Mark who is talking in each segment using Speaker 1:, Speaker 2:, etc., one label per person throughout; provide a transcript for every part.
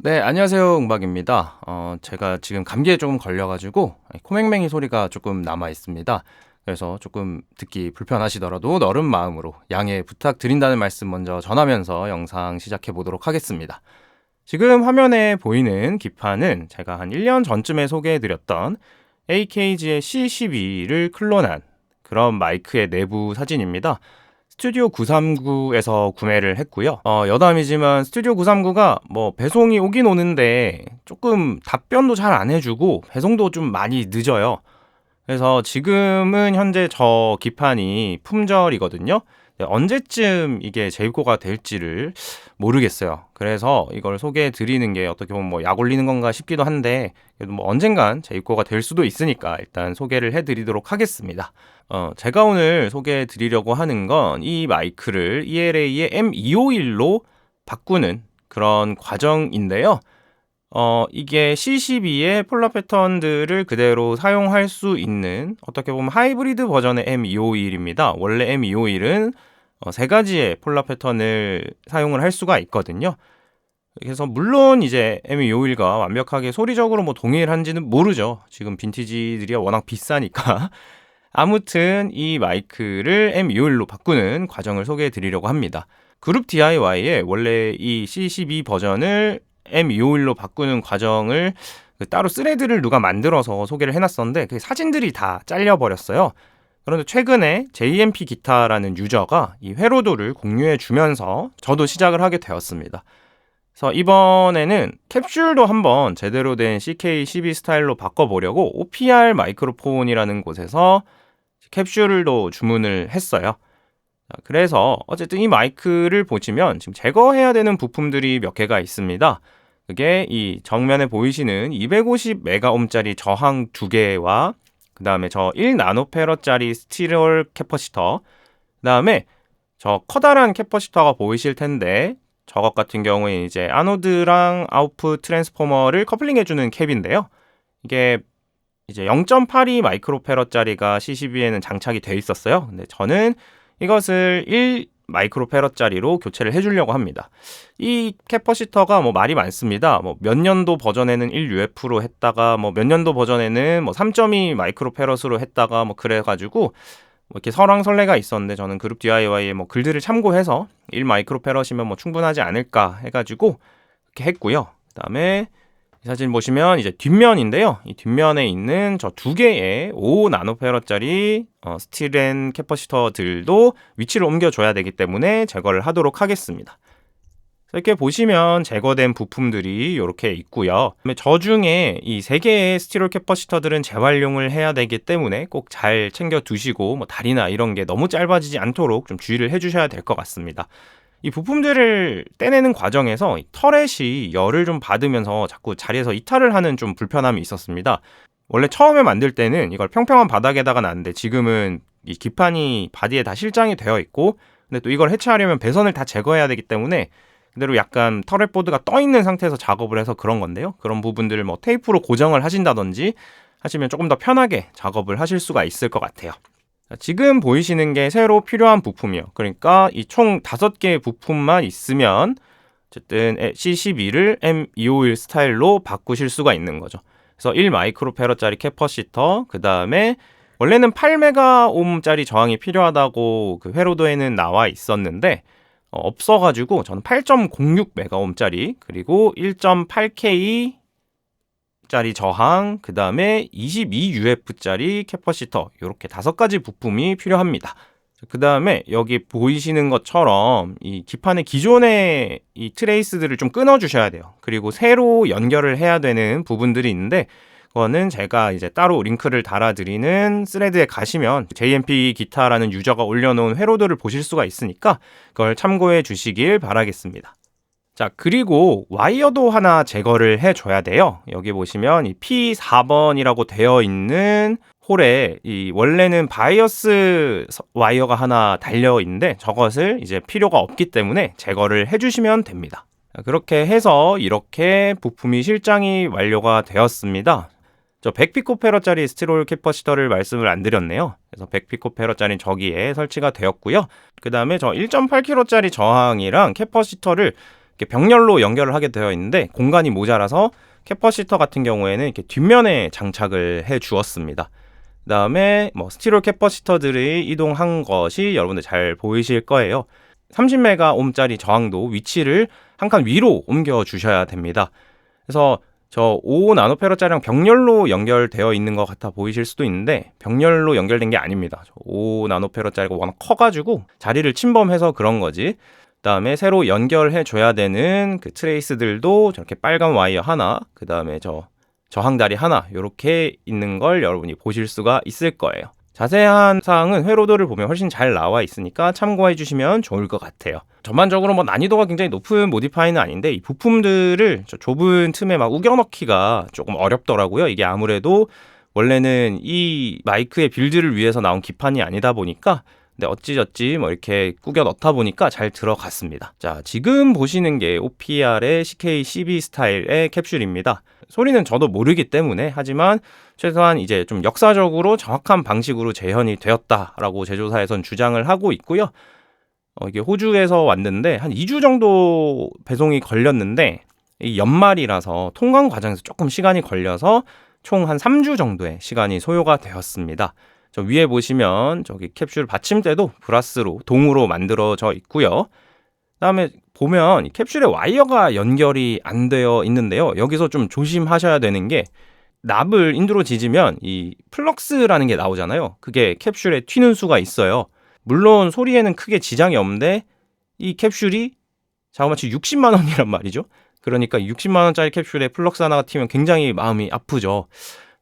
Speaker 1: 네, 안녕하세요. 음박입니다. 어, 제가 지금 감기에 조금 걸려가지고 코맹맹이 소리가 조금 남아 있습니다. 그래서 조금 듣기 불편하시더라도 너른 마음으로 양해 부탁드린다는 말씀 먼저 전하면서 영상 시작해 보도록 하겠습니다. 지금 화면에 보이는 기판은 제가 한 1년 전쯤에 소개해드렸던 AKG의 C12를 클론한 그런 마이크의 내부 사진입니다. 스튜디오 939에서 구매를 했고요. 어, 여담이지만 스튜디오 939가 뭐 배송이 오긴 오는데 조금 답변도 잘 안 해주고 배송도 좀 많이 늦어요. 그래서 지금은 현재 저 기판이 품절이거든요. 네, 언제쯤 이게 재입고가 될지를 모르겠어요. 그래서 이걸 소개해 드리는 게 어떻게 보면 뭐 약 올리는 건가 싶기도 한데 그래도 뭐 언젠간 재입고가 될 수도 있으니까 일단 소개를 해 드리도록 하겠습니다. 어, 제가 오늘 소개해 드리려고 하는 건 이 마이크를 ELA의 M251로 바꾸는 그런 과정인데요. 어, 이게 C12의 폴라 패턴들을 그대로 사용할 수 있는 어떻게 보면 하이브리드 버전의 M251입니다. 원래 M251은 어, 세 가지의 폴라 패턴을 사용을 할 수가 있거든요. 그래서 물론 이제 M251과 완벽하게 소리적으로 뭐 동일한지는 모르죠. 지금 빈티지들이 워낙 비싸니까. 아무튼 이 마이크를 M251로 바꾸는 과정을 소개해 드리려고 합니다. 그룹 DIY의 원래 이 C12 버전을 M251로 바꾸는 과정을 그 따로 스레드를 누가 만들어서 소개를 해놨었는데 그 사진들이 다 잘려버렸어요. 그런데 최근에 JMP 기타라는 유저가 이 회로도를 공유해 주면서 저도 시작을 하게 되었습니다. 그래서 이번에는 캡슐도 한번 제대로 된 CK12 스타일로 바꿔보려고 OPR 마이크로폰이라는 곳에서 캡슐도 주문을 했어요. 그래서 어쨌든 이 마이크를 보시면 지금 제거해야 되는 부품들이 몇 개가 있습니다. 그게 이 정면에 보이시는 250메가옴짜리 저항 두 개와 그 다음에 저 1나노페러짜리 스티럴 캐퍼시터 그 다음에 저 커다란 캐퍼시터가 보이실 텐데 저것 같은 경우에 이제 아노드랑 아웃풋 트랜스포머를 커플링해주는 캡인데요. 이게 이제 0.82 마이크로페러짜리가 C12에는 장착이 돼 있었어요. 근데 저는 이것을 1 마이크로페러짜리로 교체를 해주려고 합니다. 이 캐퍼시터가 뭐 말이 많습니다. 뭐 몇 년도 버전에는 1UF로 했다가 뭐 몇 년도 버전에는 뭐 3.2 마이크로페럿으로 했다가 뭐 그래가지고 뭐 이렇게 설왕설래가 있었는데 저는 그룹 DIY의 뭐 글들을 참고해서 1 마이크로페럿이면 뭐 충분하지 않을까 해가지고 이렇게 했고요. 그다음에 이 사진 보시면 이제 뒷면인데요. 이 뒷면에 있는 저 두 개의 5 나노페러짜리 어, 스틸앤 캐퍼시터들도 위치를 옮겨줘야 되기 때문에 제거를 하도록 하겠습니다. 이렇게 보시면 제거된 부품들이 이렇게 있고요. 저 중에 이 세 개의 스티롤 캐퍼시터들은 재활용을 해야 되기 때문에 꼭 잘 챙겨 두시고 뭐 다리나 이런 게 너무 짧아지지 않도록 좀 주의를 해주셔야 될 것 같습니다. 이 부품들을 떼내는 과정에서 터렛이 열을 좀 받으면서 자꾸 자리에서 이탈을 하는 좀 불편함이 있었습니다. 원래 처음에 만들 때는 이걸 평평한 바닥에다가 놨는데 지금은 이 기판이 바디에 다 실장이 되어 있고 근데 또 이걸 해체하려면 배선을 다 제거해야 되기 때문에 그대로 약간 터렛 보드가 떠 있는 상태에서 작업을 해서 그런 건데요. 그런 부분들을 뭐 테이프로 고정을 하신다든지 하시면 조금 더 편하게 작업을 하실 수가 있을 것 같아요. 지금 보이시는 게 새로 필요한 부품이요. 그러니까 이 총 다섯 개의 부품만 있으면 어쨌든 C12를 M251 스타일로 바꾸실 수가 있는 거죠. 그래서 1 마이크로페러짜리 캐퍼시터, 그 다음에 원래는 8메가옴짜리 저항이 필요하다고 그 회로도에는 나와 있었는데 어, 없어가지고 저는 8.06메가옴짜리 그리고 1.8K 짜리 저항, 그 다음에 22UF짜리 캐퍼시터 이렇게 다섯 가지 부품이 필요합니다. 그 다음에 여기 보이시는 것처럼 이 기판의 기존의 이 트레이스들을 좀 끊어 주셔야 돼요. 그리고 새로 연결을 해야 되는 부분들이 있는데 그거는 제가 이제 따로 링크를 달아드리는 스레드에 가시면 JMP 기타라는 유저가 올려놓은 회로도를 보실 수가 있으니까 그걸 참고해 주시길 바라겠습니다. 자, 그리고 와이어도 하나 제거를 해줘야 돼요. 여기 보시면 이 P4번이라고 되어 있는 홀에 이 원래는 바이어스 와이어가 하나 달려 있는데 저것을 이제 필요가 없기 때문에 제거를 해주시면 됩니다. 그렇게 해서 이렇게 부품이 실장이 완료가 되었습니다. 저 100피코페러짜리 스티롤 캐퍼시터를 말씀을 안 드렸네요. 그래서 100피코페러짜리 저기에 설치가 되었고요. 그 다음에 저 1.8kg짜리 저항이랑 캐퍼시터를 병렬로 연결을 하게 되어 있는데 공간이 모자라서 캐퍼시터 같은 경우에는 이렇게 뒷면에 장착을 해 주었습니다. 그 다음에 뭐 스티로 캐퍼시터들이 이동한 것이 여러분들 잘 보이실 거예요. 30메가 옴짜리 저항도 위치를 한 칸 위로 옮겨 주셔야 됩니다. 그래서 저 5 나노페로짜리랑 병렬로 연결되어 있는 것 같아 보이실 수도 있는데 병렬로 연결된 게 아닙니다. 5 나노페로짜리가 워낙 커가지고 자리를 침범해서 그런 거지. 그다음에 새로 연결해 줘야 되는 그 트레이스들도 저렇게 빨간 와이어 하나, 그다음에 저 저항다리 하나 이렇게 있는 걸 여러분이 보실 수가 있을 거예요. 자세한 사항은 회로도를 보면 훨씬 잘 나와 있으니까 참고해 주시면 좋을 것 같아요. 전반적으로 뭐 난이도가 굉장히 높은 모디파이는 아닌데 이 부품들을 저 좁은 틈에 막 우겨 넣기가 조금 어렵더라고요. 이게 아무래도 원래는 이 마이크의 빌드를 위해서 나온 기판이 아니다 보니까 근데 어찌저찌 뭐 이렇게 꾸겨 넣다 보니까 잘 들어갔습니다. 자, 지금 보시는 게 OPR의 CK12 스타일의 캡슐입니다. 소리는 저도 모르기 때문에 하지만 최소한 이제 좀 역사적으로 정확한 방식으로 재현이 되었다라고 제조사에선 주장을 하고 있고요. 어, 이게 호주에서 왔는데 한 2주 정도 배송이 걸렸는데 이 연말이라서 통관 과정에서 조금 시간이 걸려서 총 한 3주 정도의 시간이 소요가 되었습니다. 저 위에 보시면 저기 캡슐 받침대도 브라스로 동으로 만들어져 있고요. 그다음에 보면 이 캡슐에 와이어가 연결이 안 되어 있는데요. 여기서 좀 조심하셔야 되는 게 납을 인두로 지지면 이 플럭스라는 게 나오잖아요. 그게 캡슐에 튀는 수가 있어요. 물론 소리에는 크게 지장이 없는데 이 캡슐이 자그마치 60만 원이란 말이죠. 그러니까 60만 원짜리 캡슐에 플럭스 하나가 튀면 굉장히 마음이 아프죠.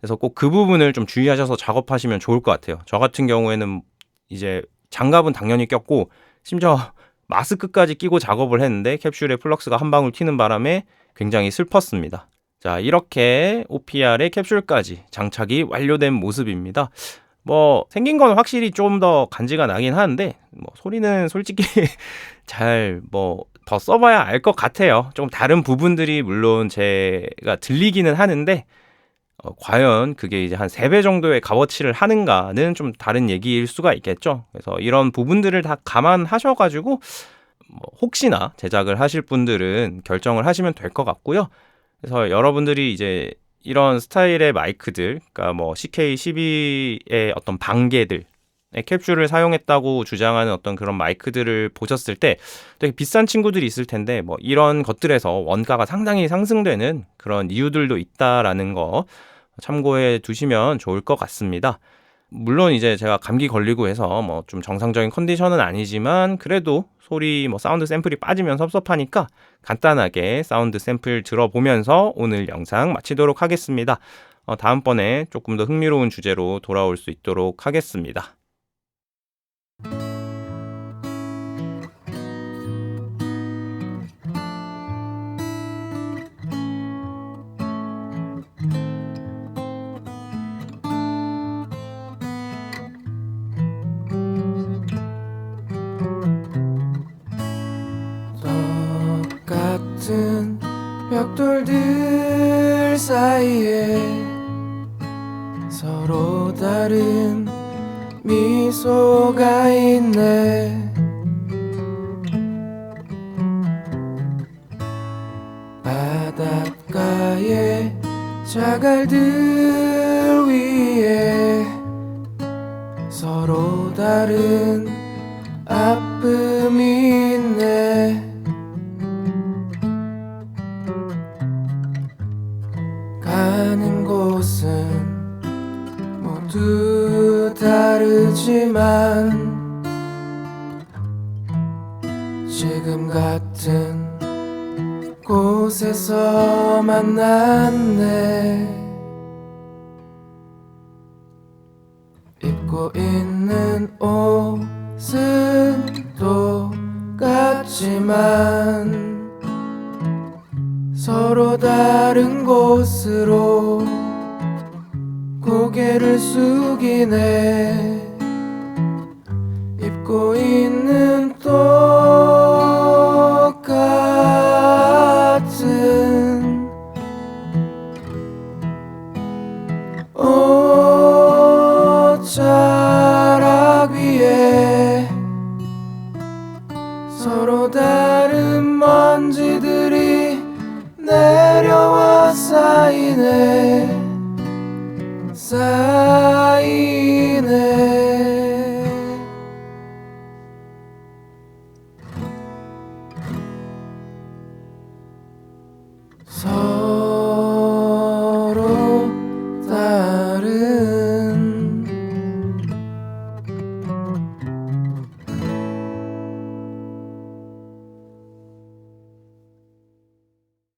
Speaker 1: 그래서 꼭 그 부분을 좀 주의하셔서 작업하시면 좋을 것 같아요. 저 같은 경우에는 이제 장갑은 당연히 꼈고 심지어 마스크까지 끼고 작업을 했는데 캡슐에 플럭스가 한 방울 튀는 바람에 굉장히 슬펐습니다. 자, 이렇게 OPR의 캡슐까지 장착이 완료된 모습입니다. 뭐 생긴 건 확실히 좀 더 간지가 나긴 하는데 뭐 소리는 솔직히 잘 뭐 더 써봐야 알 것 같아요. 조금 다른 부분들이 물론 제가 들리기는 하는데 어, 과연 그게 이제 한 3배 정도의 값어치를 하는가는 좀 다른 얘기일 수가 있겠죠. 그래서 이런 부분들을 다 감안하셔가지고 뭐 혹시나 제작을 하실 분들은 결정을 하시면 될 것 같고요. 그래서 여러분들이 이제 이런 스타일의 마이크들, 그러니까 뭐 CK12의 어떤 방개들, 캡슐을 사용했다고 주장하는 어떤 그런 마이크들을 보셨을 때 되게 비싼 친구들이 있을 텐데 뭐 이런 것들에서 원가가 상당히 상승되는 그런 이유들도 있다라는 거 참고해 두시면 좋을 것 같습니다. 물론 이제 제가 감기 걸리고 해서 뭐 좀 정상적인 컨디션은 아니지만 그래도 소리 뭐 사운드 샘플이 빠지면 섭섭하니까 간단하게 사운드 샘플 들어보면서 오늘 영상 마치도록 하겠습니다. 어, 다음번에 조금 더 흥미로운 주제로 돌아올 수 있도록 하겠습니다.
Speaker 2: 사이에 서로 다른 미소가 있네. 바닷가의 자갈들 위에 서로 다른 아픔이 있네 다르지만 지금 같은 곳에서 만났네. 입고 있는 옷은 똑같지만 서로 다른 곳으로 고개를 숙이네 입고 있는 똑같은 옷자